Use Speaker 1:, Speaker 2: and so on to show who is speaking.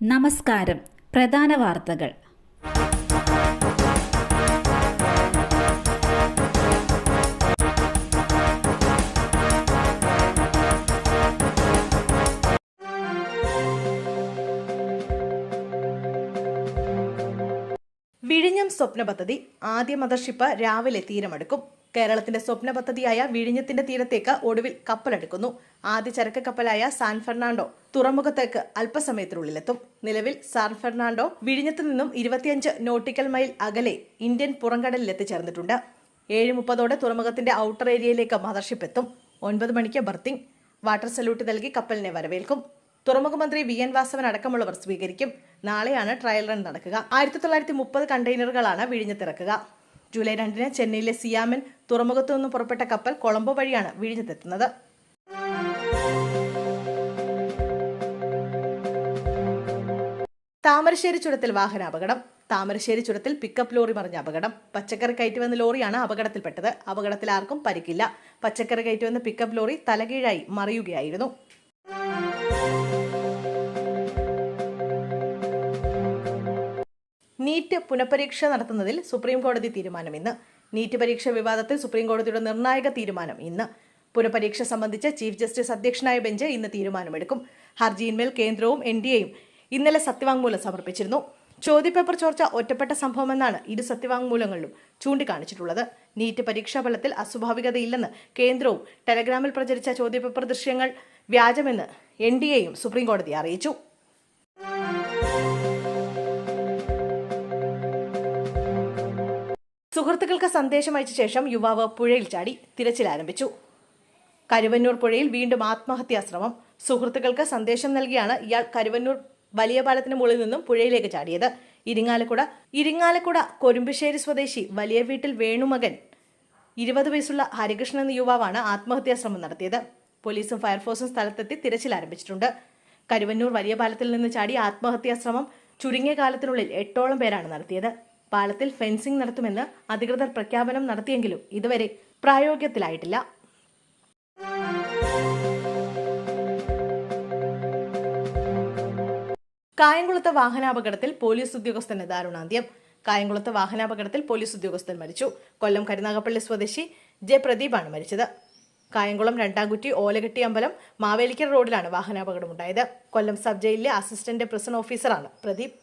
Speaker 1: നമസ്കാരം. പ്രധാന വാർത്തകൾ.
Speaker 2: വിഴിഞ്ഞം സ്വപ്ന പദ്ധതി ആദ്യ മദർഷിപ്പ് രാവിലെ തീരമെടുക്കും കേരളത്തിന്റെ സ്വപ്ന പദ്ധതിയായ വിഴിഞ്ഞത്തിന്റെ തീരത്തേക്ക് ഒടുവിൽ കപ്പലെടുക്കുന്നു. ആദ്യ ചരക്ക് കപ്പലായ സാൻ ഫെർണാണ്ടോ തുറമുഖത്തേക്ക് അല്പസമയത്തിനുള്ളിലെത്തും. നിലവിൽ സാൻ ഫെർണാണ്ടോ വിഴിഞ്ഞത്തു നിന്നും ഇരുപത്തിയഞ്ച് നോട്ടിക്കൽ മൈൽ അകലെ ഇന്ത്യൻ പുറംകടലിൽ എത്തിച്ചേർന്നിട്ടുണ്ട് ഏഴ് മുപ്പതോടെ തുറമുഖത്തിന്റെ ഔട്ടർ ഏരിയയിലേക്ക് മദർഷിപ്പ് എത്തും ഒൻപത് മണിക്ക് ബർത്തിങ് വാട്ടർ സല്യൂട്ട് നൽകി കപ്പലിനെ വരവേൽക്കും. തുറമുഖ മന്ത്രി വി എൻ വാസവൻ അടക്കമുള്ളവർ സ്വീകരിക്കും. നാളെയാണ് ട്രയൽ റൺ നടക്കുക. ആയിരത്തി തൊള്ളായിരത്തി മുപ്പത് കണ്ടെയ്നറുകളാണ് വിഴിഞ്ഞത്തിറക്കുക. ജൂലൈ രണ്ടിന് ചെന്നൈയിലെ സിയാമൻ തുറമുഖത്തു നിന്ന് പുറപ്പെട്ട കപ്പൽ കൊളംബോ വഴിയാണ് വിഴിഞ്ഞത്തെത്തുന്നത്. താമരശ്ശേരി ചുരത്തിൽ വാഹനാപകടം. താമരശ്ശേരി ചുരത്തിൽ പിക്കപ്പ് ലോറി മറിഞ്ഞ അപകടം. പച്ചക്കറി കയറ്റി വന്ന ലോറിയാണ് അപകടത്തിൽപ്പെട്ടത്. അപകടത്തിൽ ആർക്കും പരിക്കില്ല. പച്ചക്കറി കയറ്റി വന്ന പിക്കപ്പ് ലോറി തലകീഴായി മറിയുകയായിരുന്നു. നീറ്റ് പുനഃപരീക്ഷ നടത്തുന്നതിൽ സുപ്രീം കോടതി തീരുമാനം ഇന്ന്. നീറ്റ് പരീക്ഷ വിവാദത്തിൽ സുപ്രീം കോടതിയുടെ നിർണായക തീരുമാനം ഇന്ന്. പുനഃപരീക്ഷ സംബന്ധിച്ച് ചീഫ് ജസ്റ്റിസ് അധ്യക്ഷനായ ബെഞ്ച് ഇന്ന് തീരുമാനമെടുക്കും. ഹർജിയിന്മേൽ കേന്ദ്രവും എൻ ഡി എയും ഇന്നലെ സത്യവാങ്മൂലം സമർപ്പിച്ചിരുന്നു. ചോദ്യപേപ്പർ ചോർച്ച ഒറ്റപ്പെട്ട സംഭവമെന്നാണ് ഇരു സത്യവാങ്മൂലങ്ങളിലും ചൂണ്ടിക്കാണിച്ചിട്ടുള്ളത്. നീറ്റ് പരീക്ഷാ ഫലത്തിൽ അസ്വാഭാവികതയില്ലെന്ന് കേന്ദ്രവും ടെലഗ്രാമിൽ പ്രചരിച്ച ചോദ്യപേപ്പർ ദൃശ്യങ്ങൾ വ്യാജമെന്ന് എൻ ഡി എയും സുപ്രീം കോടതിയെ അറിയിച്ചു. സുഹൃത്തുക്കൾക്ക് സന്ദേശം അയച്ച ശേഷം യുവാവ് പുഴയിൽ ചാടി തിരച്ചിൽ ആരംഭിച്ചു. കരുവന്നൂർ പുഴയിൽ വീണ്ടും ആത്മഹത്യാ ശ്രമം സുഹൃത്തുക്കൾക്ക് സന്ദേശം നൽകിയാണ് ഇയാൾ കരുവന്നൂർ വലിയ പാലത്തിന് മുകളിൽ നിന്നും പുഴയിലേക്ക് ചാടിയത്. ഇരിങ്ങാലക്കുട ഇരിങ്ങാലക്കുട കൊരുമ്പശ്ശേരി സ്വദേശി വലിയ വീട്ടിൽ വേണുമകൻ ഇരുപത് വയസ്സുള്ള ഹരികൃഷ്ണൻ എന്ന യുവാവാണ് ആത്മഹത്യാ ശ്രമം നടത്തിയത്. പോലീസും ഫയർഫോഴ്സും സ്ഥലത്തെത്തി തിരച്ചിൽ ആരംഭിച്ചിട്ടുണ്ട്. കരുവന്നൂർ വലിയ പാലത്തിൽ നിന്ന് ചാടി ആത്മഹത്യാ ശ്രമം ചുരുങ്ങിയ കാലത്തിനുള്ളിൽ എട്ടോളം പേരാണ് നടത്തിയത്. പാലത്തിൽ ഫെൻസിംഗ് നടത്തുമെന്ന് അധികൃതർ പ്രഖ്യാപനം നടത്തിയെങ്കിലും ഇതുവരെ പ്രായോഗികത്തിലായിട്ടില്ല. കായംകുളത്ത് വാഹനാപകടത്തിൽ പോലീസ് ഉദ്യോഗസ്ഥന് ദാരുണാന്ത്യം. കായംകുളത്ത് വാഹനാപകടത്തിൽ പോലീസ് ഉദ്യോഗസ്ഥൻ മരിച്ചു. കൊല്ലം കരുനാഗപ്പള്ളി സ്വദേശി ജെ പ്രദീപാണ് മരിച്ചത്. കായംകുളം രണ്ടാംകുറ്റി ഓലകെട്ടി അമ്പലം മാവേലിക്കർ റോഡിലാണ് വാഹനാപകടമുണ്ടായത്. കൊല്ലം സബ് ജയിലിലെ അസിസ്റ്റന്റ് പ്രിസൺ ഓഫീസറാണ് പ്രദീപ്.